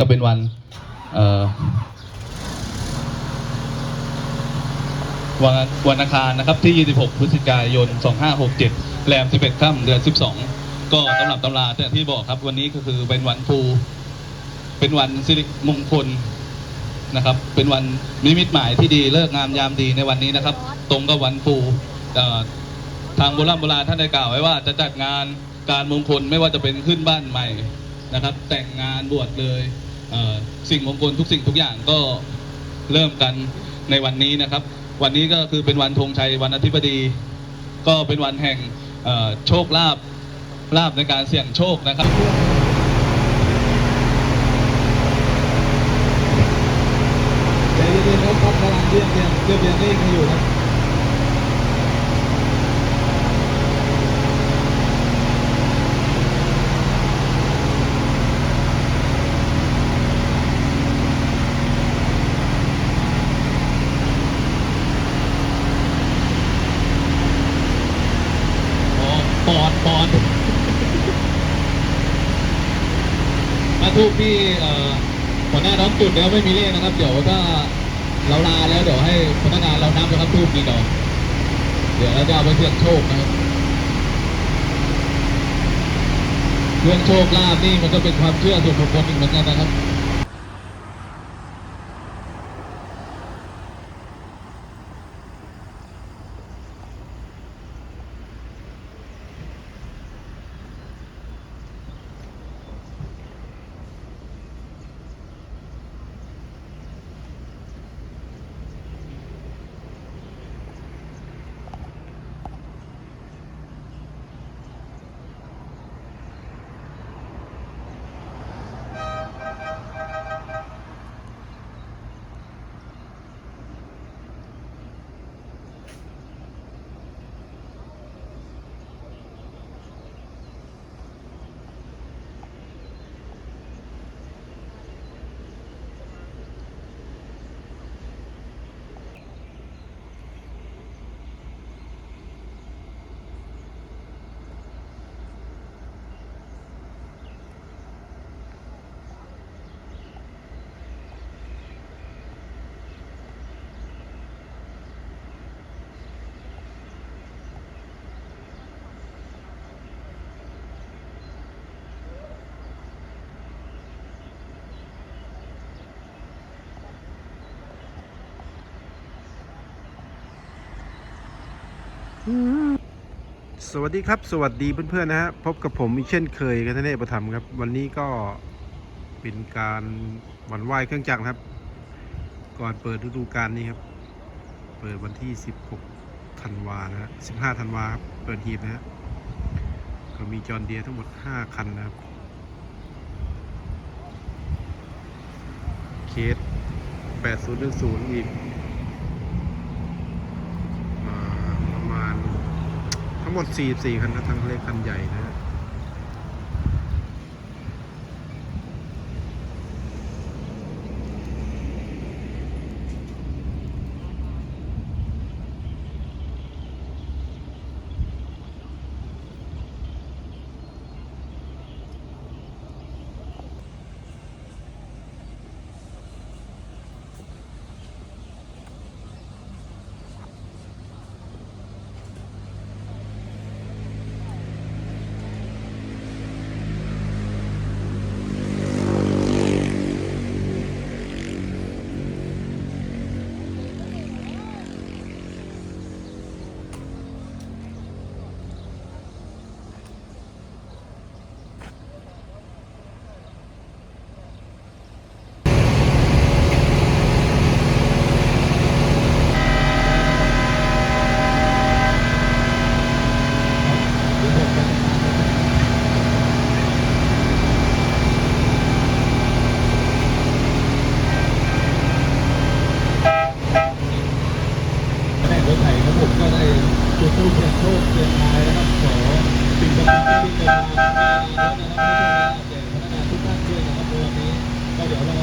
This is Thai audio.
ก็เป็นวันวันวันอังคารนะครับที่ 26 พฤศจิกายน 2567 แรม 11 ค่ำเดือน 12 ก็ตำรับตำราแต่ที่บอกครับวันนี้ก็คือเป็นวันภูเป็นวันสิริมงคลนะครับ เป็นวันมิมิตหมายที่ดีเลิกงามยามดีในวันนี้นะครับ ตรงกับวันภูทางโบราณโบราณท่านได้กล่าวไว้ว่าจะจัดงานการมงคลไม่ว่าจะเป็นขึ้นบ้านใหม่นะครับ แต่งงานบวชเลย สิ่งมงคลทุกสิ่งทุกอย่างก็เริ่มกันในวันนี้นะครับ วันนี้ก็คือเป็นวันธงชัยวันอธิบดี ก็เป็นวันแห่งโชคลาภลาภในการเสี่ยงโชคนะครับ ใจเย็นๆครับครับกำลังเรียบเรียงเรียบเรียงเลขกันอยู่ครับ อ๋อปอดปอด ลูกที่เอ่อหัวหน้าน้องจุดแล้วไม่มีเลขนะครับ เดี๋ยวถ้าเราลาแล้วเดี๋ยวให้พนักงานเรานับนะครับทูบกี่ดอกเดี๋ยวเราจะเอาไปเสี่ยงโชคนะครับเรื่องโชคลาภนี่มันก็เป็นความเชื่อส่วนบุคคลอีกเหมือนกันนะครับ สวัสดีครับ สวัสดีเพื่อนๆนะฮะพบกับผมอีกเช่นเคยกันท่านเอกประธรรมครับ วันนี้ก็เป็นการหวันไหว้เครื่องจักรครับ ก่อนเปิดฤดูกาลนี้ครับ เปิดวันที่ 16 ธันวานะฮะ15 ธันวาครับเปิดหีบนะฮะก็มีจอห์นเดียทั้งหมด 5 คันนะครับ เคส8010อีกอ่าประมาณ ทั้งหมด 44 คันนะทั้งเล็กคันใหญ่นะฮะ ก็เดี๋ยวเรา